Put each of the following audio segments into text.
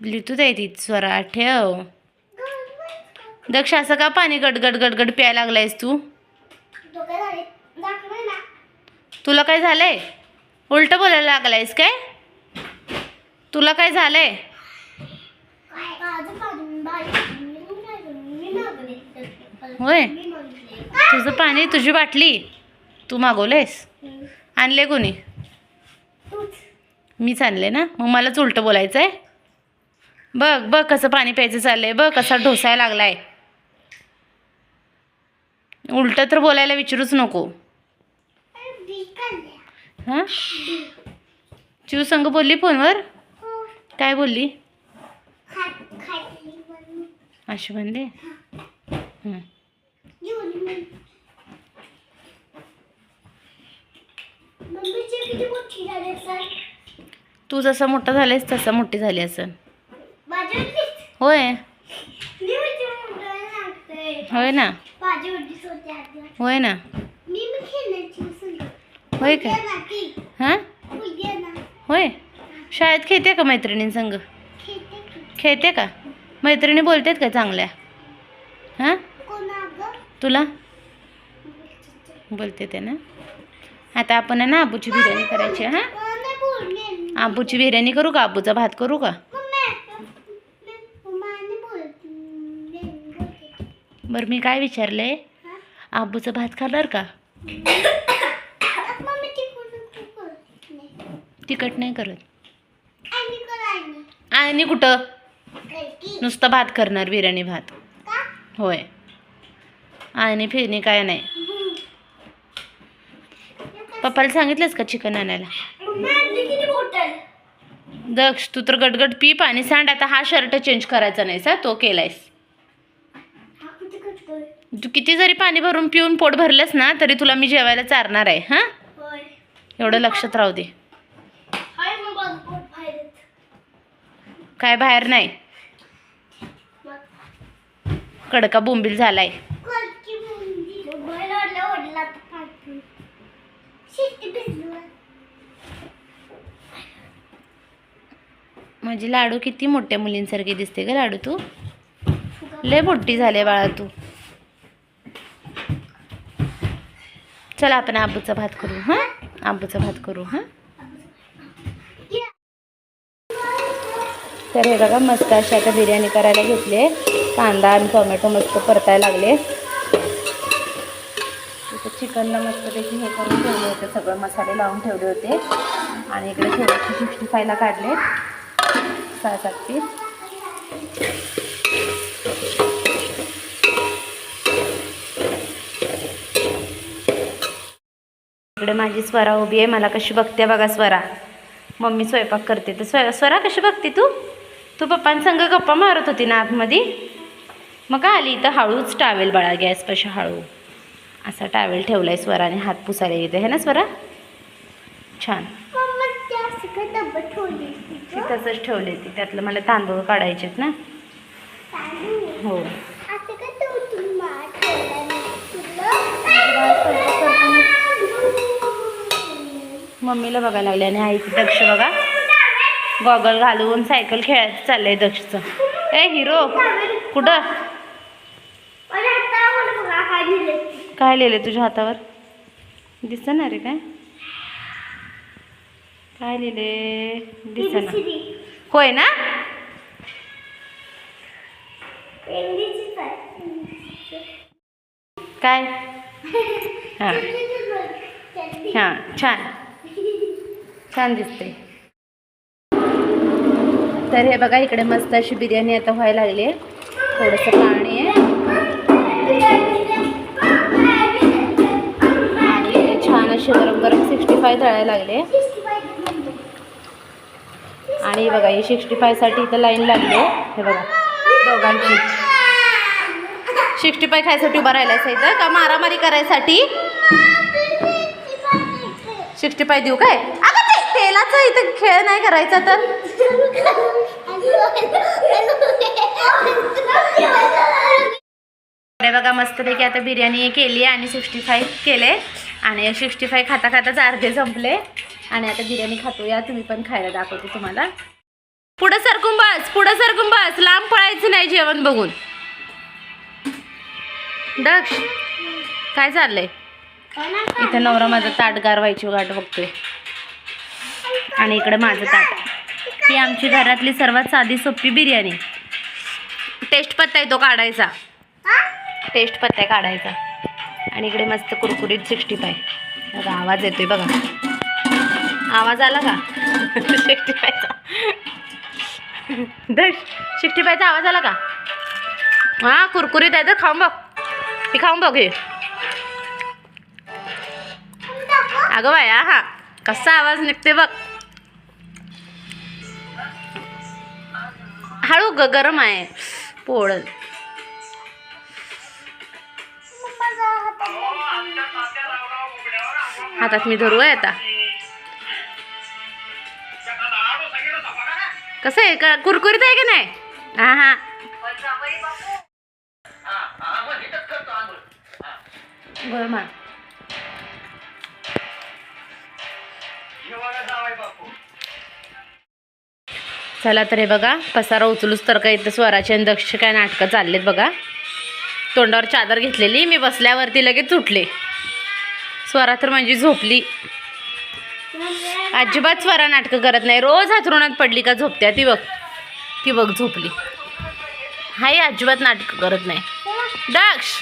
Bluetooth आहे ती स्वरा ठेव. दक्ष असं का पाणी गडगड गडगड प्यायला लागलायस तू? तुला काय झालंय? उलट बोलायला लागलायस काय? तुला काय झालंय? होय. तुझं पाणी तुझी बाटली. तू मागवलंयस? आणले कोणी? मीच आणले ना? मग मलाच उलटं बोलायचं आहे बघ बघ कसं पाणी प्यायचं चाललंय. बघ कसा ढोसायला लागलाय. उलटं तर बोलायला विचारूच नको. हां? चिव संग बोलली फोनवर? काय बोलली? अशी म्हणली सर तू जसा मोठा झालायस तसा मोठी झाली असं होय. होय ना. होय ना. होय ती हां? होय. शाळेत खेळते का मैत्रिणींसंग खेळते की. खेळते का? मैत्रिणी बोलतात का चांगल्या? हां? तुला? बोलते. ते ना. आता आपण आहे ना आबूची बिर्याणी करायची हां? आबूची बिर्याणी करू का? आबूचा भात करू का? बरं मी काय विचारले? आबूचं भात खाणार का? तिखट नाही करत. आणि कुठं? नुसतं भात करणार बिर्याणी भात. होय. आणि फिरणी काय नाही. पप्पाला सांगितलंस का चिकन आणायला? दक्ष तू तर गडगड पी पाणी सांड. आता हा शर्ट चेंज करायचा नाहीस हा? तो केलायस. तू किती जरी पाणी भरून पिऊन पोट भरलंस ना तरी तुला मी जेवायला चारणार आहे हां? एवढं लक्षात राहू दे. काय बाहेर नाही. कडका बोंबील झालाय. माझी लाडू किती मोठ्या मुलींसारखी दिसते ग लाडू तू. लय मोठी झाले बाळा तू. चला आपण आबूचा भात करू हां? आबूचा भात करू हां? तर हे बघा मस्त अशी आता बिर्याणी करायला घेतले. कांदा आणि टोमॅटो मस्त परतायला लागले. इथं चिकनला मस्तपैकी हे करून ठेवले होते सगळं मसाले लावून ठेवले होते. आणि इकडे थोडेसे सिक्स्टी फायला काढले सहा सात पीस इकडे माझी स्वरा उभी आहे मला कशी बघते बघा स्वरा. मम्मी स्वयंपाक करते तर स्व स्वरा कशी बघते तू? तू पप्पांसंग गप्पा मारत होती ना आतमध्ये? मग का आली इथं हळूच टावेल बाळा गॅसपाशी हळू. असा टावेल ठेवलाय स्वराने हात पुसायला येते है ना स्वरा? छान. तसंच ठेवले ती त्यातलं मला तांदूळ काढायचेत ना. हो. मम्मीला बघायला लागले आणि आई दक्ष बघा. गॉगल घालून सायकल खेळायचं चाललंय दक्षचं. ए हिरो कुठं? काय लिहिलंय तुझ्या हातावर? दिसत ना रे काय? काय लिहिले दिसत ना होय ना? काय? हां. हां छान. छान दिसते तर हे बघा इकडे मस्त अशी बिर्याणी आता व्हायला लागली आहे. थोडंसं पाणी आहे. आणि छान असे गरम गरम सिक्स्टी फाय तळायला लागले आणि बघा ही सिक्स्टी फायसाठी इथं लाईन लागली आहे. हे बघा दोघांची. सिक्स्टी फाय खायसाठी उभा असं इथं. का मारामारी करायसाठी? सिक्स्टी फाय देऊ काय? अगं इथं खेळ नाही करायचा तर? अरे बघा मस्तपैकी आता बिर्याणी केली आणि सिक्स्टी फाय केले. आणि सिक्स्टी फाय खाता खाताच अर्धे संपले. आणि आता बिर्याणी खातोया तुम्ही पण खायला दाखवते तुम्हाला. पुढं सरकून बस पुढं सरकून बस. लांब पळायचं नाही जेवण बघून. दक्ष काय चाललंय? इथं नवरा माझा ताट गारवायची गाठ बघतोय. आणि इकडे माझं ताट. ही आमची घरातली सर्वात साधी सोपी बिर्याणी. टेस्ट पत्ता आहे तो काढायचा. टेस्ट पत्ता आहे काढायचा. आणि इकडे मस्त कुरकुरीत सिक्स्टी फाय. बघा आवाज येतोय बघा. आवाज आला का? सिक्स्टी फायचा. दश सिक्स्टी फायचा आवाज आला का? हा कुरकुरीत आहे तर खाऊन बघ. हे खाऊन बघ हे. अगं बाया हा कसा आवाज निघते बघ. हळू ग गरम आहे. पोळ. हातात मी धरू आहे आता. कसं आहे? का कुरकुरीत आहे की नाही? हा हा. गरमा चला तर हे बघा पसारा उचलूच तर काही इथं स्वराचे आणि दक्ष काय नाटकं चाललेत बघा. तोंडावर चादर घेतलेली मी बसल्यावरती लगेच उठले स्वरा तर म्हणजे झोपली. अजिबात स्वरा नाटकं करत नाही. रोज हातरुणात पडली का झोपत्या ती बघ. ती बघ झोपली. हाय अजिबात नाटकं करत नाही. दक्ष!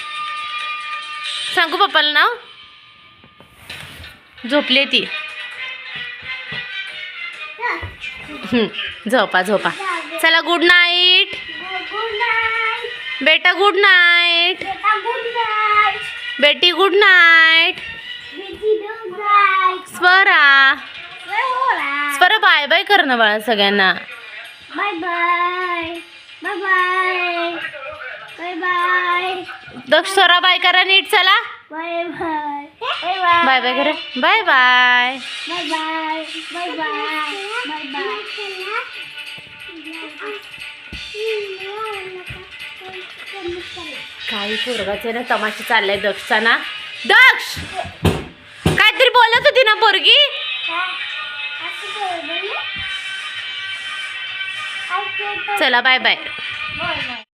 सांगू पप्पाला नाव? झोपली ती. झोपा झोपा. चला गुड नाईट बेटा गुड नाईट बेटा good night Swara. Swara bye bye कर ना बाळा सगळ्यांना. Bye bye bye bye bye bye Swara bye करा नीट चला. Bye bye bye bye bye करा. Bye bye. Bye bye bye bye bye bye काही पोरगाचे ना तमाशा चाललाय दक्षचा ना. दक्ष! काहीतरी बोलत होती ना पोरगी? चला बाय. Bye bye.